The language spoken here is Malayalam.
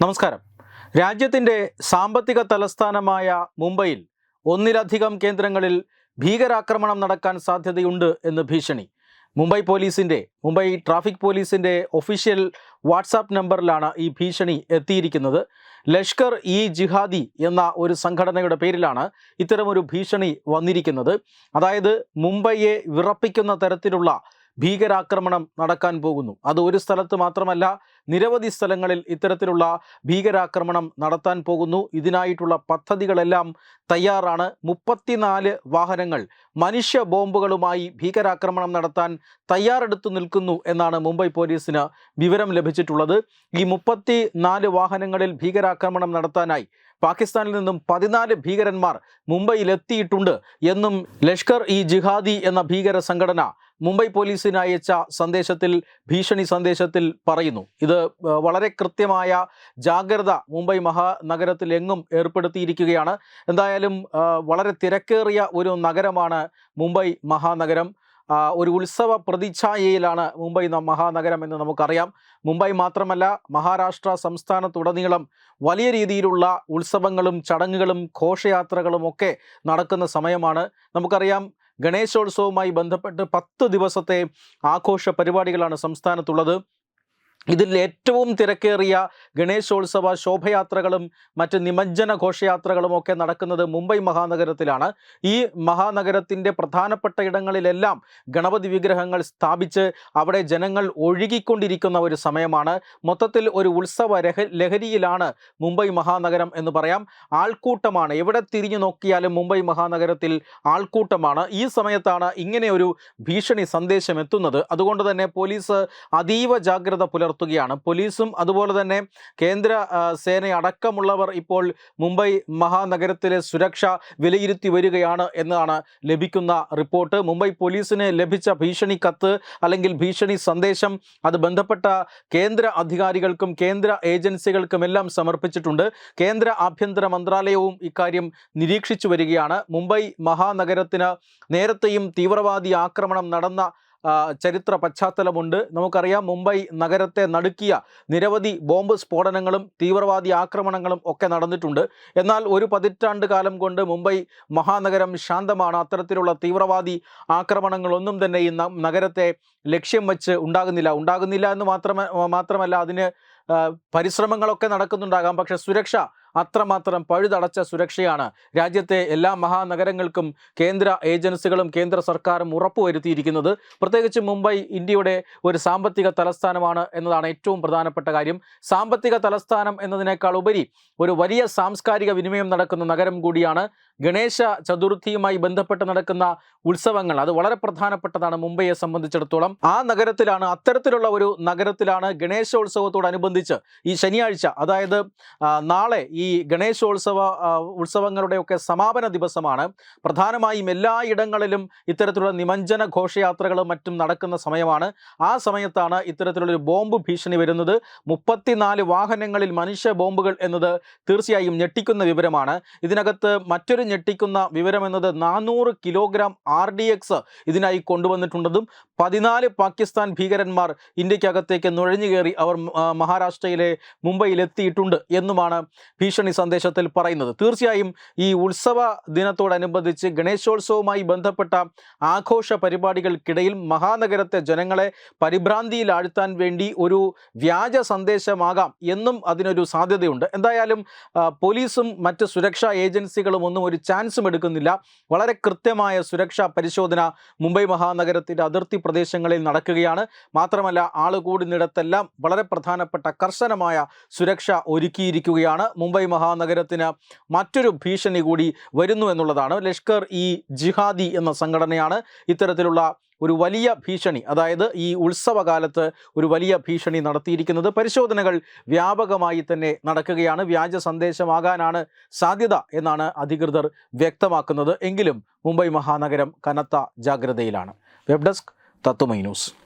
നമസ്കാരം. രാജ്യത്തിന്റെ സാമ്പത്തിക തലസ്ഥാനമായ മുംബൈയിൽ ഒന്നിലധികം കേന്ദ്രങ്ങളിൽ ഭീകരാക്രമണം നടക്കാൻ സാധ്യതയുണ്ട് എന്ന് ഭീഷണി. മുംബൈ പോലീസിന്റെ മുംബൈ ട്രാഫിക് പോലീസിന്റെ ഒഫീഷ്യൽ വാട്സാപ്പ് നമ്പറിലാണ് ഈ ഭീഷണി എത്തിയിരിക്കുന്നത്. ലഷ്കർ ഇ ജിഹാദി എന്ന ഒരു സംഘടനയുടെ പേരിലാണ് ഇത്തരമൊരു ഭീഷണി വന്നിരിക്കുന്നത്. അതായത് മുംബൈയെ വിറപ്പിക്കുന്ന തരത്തിലുള്ള ഭീകരാക്രമണം നടക്കാൻ പോകുന്നു. അത് ഒരു സ്ഥലത്ത് മാത്രമല്ല നിരവധി സ്ഥലങ്ങളിൽ ഇത്തരത്തിലുള്ള ഭീകരാക്രമണം നടത്താൻ പോകുന്നു. ഇതിനായിട്ടുള്ള പദ്ധതികളെല്ലാം തയ്യാറാണ്. മുപ്പത്തിനാല് വാഹനങ്ങൾ മനുഷ്യ ബോംബുകളുമായി ഭീകരാക്രമണം നടത്താൻ തയ്യാറെടുത്തു നിൽക്കുന്നു എന്നാണ് മുംബൈ പോലീസിന് വിവരം ലഭിച്ചിട്ടുള്ളത്. ഈ മുപ്പത്തി വാഹനങ്ങളിൽ ഭീകരാക്രമണം നടത്താനായി പാകിസ്ഥാനിൽ നിന്നും പതിനാല് ഭീകരന്മാർ മുംബൈയിൽ എത്തിയിട്ടുണ്ട് എന്നും ലഷ്കർ ഇ ജിഹാദി എന്ന ഭീകര സംഘടന മുംബൈ പോലീസിന് അയച്ച സന്ദേശത്തിൽ ഭീഷണി സന്ദേശത്തിൽ പറയുന്നു. ഇത് വളരെ കൃത്യമായ ജാഗ്രത മുംബൈ മഹാനഗരത്തിൽ എങ്ങും ഏർപ്പെടുത്തിയിരിക്കുകയാണ്. എന്തായാലും വളരെ തിരക്കേറിയ ഒരു നഗരമാണ് മുംബൈ മഹാനഗരം. ഒരു ഉത്സവ പ്രതിച്ഛായയിലാണ് മുംബൈ മഹാനഗരം എന്ന് നമുക്കറിയാം. മുംബൈ മാത്രമല്ല മഹാരാഷ്ട്ര സംസ്ഥാനത്തുടനീളം വലിയ രീതിയിലുള്ള ഉത്സവങ്ങളും ചടങ്ങുകളും ഘോഷയാത്രകളും ഒക്കെ നടക്കുന്ന സമയമാണ്. നമുക്കറിയാം ഗണേശോത്സവവുമായി ബന്ധപ്പെട്ട് പത്ത് ദിവസത്തെ ആഘോഷ പരിപാടികളാണ് സംസ്ഥാനത്തുള്ളത്. ഇതിൽ ഏറ്റവും തിരക്കേറിയ ഗണേശോത്സവ ശോഭയാത്രകളും മറ്റ് നിമജ്ജന ഘോഷയാത്രകളും ഒക്കെ നടക്കുന്നത് മുംബൈ മഹാനഗരത്തിലാണ്. ഈ മഹാനഗരത്തിന്റെ പ്രധാനപ്പെട്ട ഇടങ്ങളിലെല്ലാം ഗണപതി വിഗ്രഹങ്ങൾ സ്ഥാപിച്ച് അവിടെ ജനങ്ങൾ ഒഴുകിക്കൊണ്ടിരിക്കുന്ന ഒരു സമയമാണ്. മൊത്തത്തിൽ ഒരു ഉത്സവ ലഹരിയിലാണ് മുംബൈ മഹാനഗരം എന്ന് പറയാം. ആൾക്കൂട്ടമാണ്. എവിടെ തിരിഞ്ഞു നോക്കിയാലും മുംബൈ മഹാനഗരത്തിൽ ആൾക്കൂട്ടമാണ്. ഈ സമയത്താണ് ഇങ്ങനെ ഒരു ഭീഷണി സന്ദേശം എത്തുന്നത്. അതുകൊണ്ട് തന്നെ പോലീസ് അതീവ ജാഗ്രത പുലർത്തുകയാണ് പോലീസും അതുപോലെ തന്നെ കേന്ദ്ര സേനയടക്കമുള്ളവർ ഇപ്പോൾ മുംബൈ മഹാനഗരത്തിലെ സുരക്ഷ വിലയിരുത്തി വരികയാണ് എന്നാണ് ലഭിക്കുന്ന റിപ്പോർട്ട്. മുംബൈ പോലീസിന് ലഭിച്ച ഭീഷണി കത്ത് അല്ലെങ്കിൽ ഭീഷണി സന്ദേശം അത് ബന്ധപ്പെട്ട കേന്ദ്ര അധികാരികൾക്കും കേന്ദ്ര ഏജൻസികൾക്കുമെല്ലാം സമർപ്പിച്ചിട്ടുണ്ട്. കേന്ദ്ര ആഭ്യന്തര മന്ത്രാലയവും ഇക്കാര്യം നിരീക്ഷിച്ചു വരികയാണ്. മുംബൈ മഹാനഗരത്തിന് നേരത്തെയും തീവ്രവാദി ആക്രമണം നടന്ന ചരിത്ര പശ്ചാത്തലമുണ്ട്. നമുക്കറിയാം മുംബൈ നഗരത്തെ നടുക്കിയ നിരവധി ബോംബ് സ്ഫോടനങ്ങളും തീവ്രവാദി ആക്രമണങ്ങളും ഒക്കെ നടന്നിട്ടുണ്ട്. എന്നാൽ ഒരു പതിറ്റാണ്ട് കാലം കൊണ്ട് മുംബൈ മഹാനഗരം ശാന്തമാണ്. അത്തരത്തിലുള്ള തീവ്രവാദി ആക്രമണങ്ങളൊന്നും തന്നെ ഈ നഗരത്തെ ലക്ഷ്യം വെച്ച് ഉണ്ടാകുന്നില്ല. ഉണ്ടാകുന്നില്ല എന്ന് മാത്രമേ മാത്രമല്ല അതിന് പരിശ്രമങ്ങളൊക്കെ നടക്കുന്നുണ്ടാകാം. പക്ഷേ സുരക്ഷ അത്രമാത്രം പഴുതടച്ച സുരക്ഷയാണ് രാജ്യത്തെ എല്ലാ മഹാനഗരങ്ങൾക്കും കേന്ദ്ര ഏജൻസികളും കേന്ദ്ര സർക്കാരും ഉറപ്പുവരുത്തിയിരിക്കുന്നത്. പ്രത്യേകിച്ച് മുംബൈ ഇന്ത്യയുടെ ഒരു സാമ്പത്തിക തലസ്ഥാനമാണ് എന്നതാണ് ഏറ്റവും പ്രധാനപ്പെട്ട കാര്യം. സാമ്പത്തിക തലസ്ഥാനം എന്നതിനേക്കാൾ ഉപരി ഒരു വലിയ സാംസ്കാരിക വിനിമയം നടക്കുന്ന നഗരം കൂടിയാണ് ഗണേശ ചതുർത്ഥിയുമായി ബന്ധപ്പെട്ട് നടക്കുന്ന ഉത്സവങ്ങൾ. അത് വളരെ പ്രധാനപ്പെട്ടതാണ് മുംബൈയെ സംബന്ധിച്ചിടത്തോളം. ആ നഗരത്തിലാണ് അത്തരത്തിലുള്ള ഒരു നഗരത്തിലാണ് ഗണേശോത്സവത്തോടനുബന്ധിച്ച് ഈ ശനിയാഴ്ച അതായത് നാളെ ഈ ഗണേശോത്സവ ഉത്സവങ്ങളുടെ ഉത്സവങ്ങളുടെയൊക്കെ സമാപന ദിവസമാണ്. പ്രധാനമായും എല്ലായിടങ്ങളിലും ഇത്തരത്തിലുള്ള നിമഞ്ജന ഘോഷയാത്രകളും മറ്റും നടക്കുന്ന സമയമാണ്. ആ സമയത്താണ് ഇത്തരത്തിലുള്ളൊരു ബോംബ് ഭീഷണി വരുന്നത്. മുപ്പത്തിനാല് വാഹനങ്ങളിൽ മനുഷ്യ ബോംബുകൾ എന്നത് തീർച്ചയായും ഞെട്ടിക്കുന്ന വിവരമാണ്. ഇതിനകത്ത് മറ്റൊരു ഞെട്ടിക്കുന്ന വിവരം എന്നത് നാനൂറ് കിലോഗ്രാം ആർ ഡി എക്സ് ഇതിനായി കൊണ്ടുവന്നിട്ടുണ്ടെന്നും പതിനാല് പാകിസ്ഥാൻ ഭീകരന്മാർ ഇന്ത്യക്കകത്തേക്ക് നുഴഞ്ഞു കയറി അവർ മഹാരാഷ്ട്രയിലെ മുംബൈയിലെത്തിയിട്ടുണ്ട് എന്നുമാണ് ഭീഷണി സന്ദേശത്തിൽ പറയുന്നത്. തീർച്ചയായും ഈ ഉത്സവ ദിനത്തോടനുബന്ധിച്ച് ഗണേശോത്സവവുമായി ബന്ധപ്പെട്ട ആഘോഷ പരിപാടികൾക്കിടയിൽ മഹാനഗരത്തെ ജനങ്ങളെ പരിഭ്രാന്തിയിലാഴ്ത്താൻ വേണ്ടി ഒരു വ്യാജ സന്ദേശമാകാം എന്നും അതിനൊരു സാധ്യതയുണ്ട്. എന്തായാലും പോലീസും മറ്റ് സുരക്ഷാ ഏജൻസികളും ഒന്നും ഒരു ചാൻസും എടുക്കുന്നില്ല. വളരെ കൃത്യമായ സുരക്ഷാ പരിശോധന മുംബൈ മഹാനഗരത്തിന്റെ അതിർത്തി പ്രദേശങ്ങളിൽ നടക്കുകയാണ്. മാത്രമല്ല ആളുകൂടുന്നിടത്തെല്ലാം വളരെ പ്രധാനപ്പെട്ട കർശനമായ സുരക്ഷ ഒരുക്കിയിരിക്കുകയാണ് മുംബൈ മഹാനഗരത്തിന് മറ്റൊരു ഭീഷണി കൂടി വരുന്നു എന്നുള്ളതാണ്. ലഷ്കർ ഇ ജിഹാദി എന്ന സംഘടനയാണ്. ഇത്തരത്തിലുള്ള ഒരു വലിയ ഭീഷണി അതായത് ഈ ഉത്സവകാലത്ത് ഒരു വലിയ ഭീഷണി നടത്തിയിരിക്കുന്നത് പരിശോധനകൾ വ്യാപകമായി തന്നെ നടക്കുകയാണ്. വ്യാജ സന്ദേശമാകാനാണ് സാധ്യത എന്നാണ് അധികൃതർ വ്യക്തമാക്കുന്നത്. എങ്കിലും മുംബൈ മഹാനഗരം കനത്ത ജാഗ്രതയിലാണ്. വെബ് ഡെസ്ക് തത്തുമൈ ന്യൂസ്.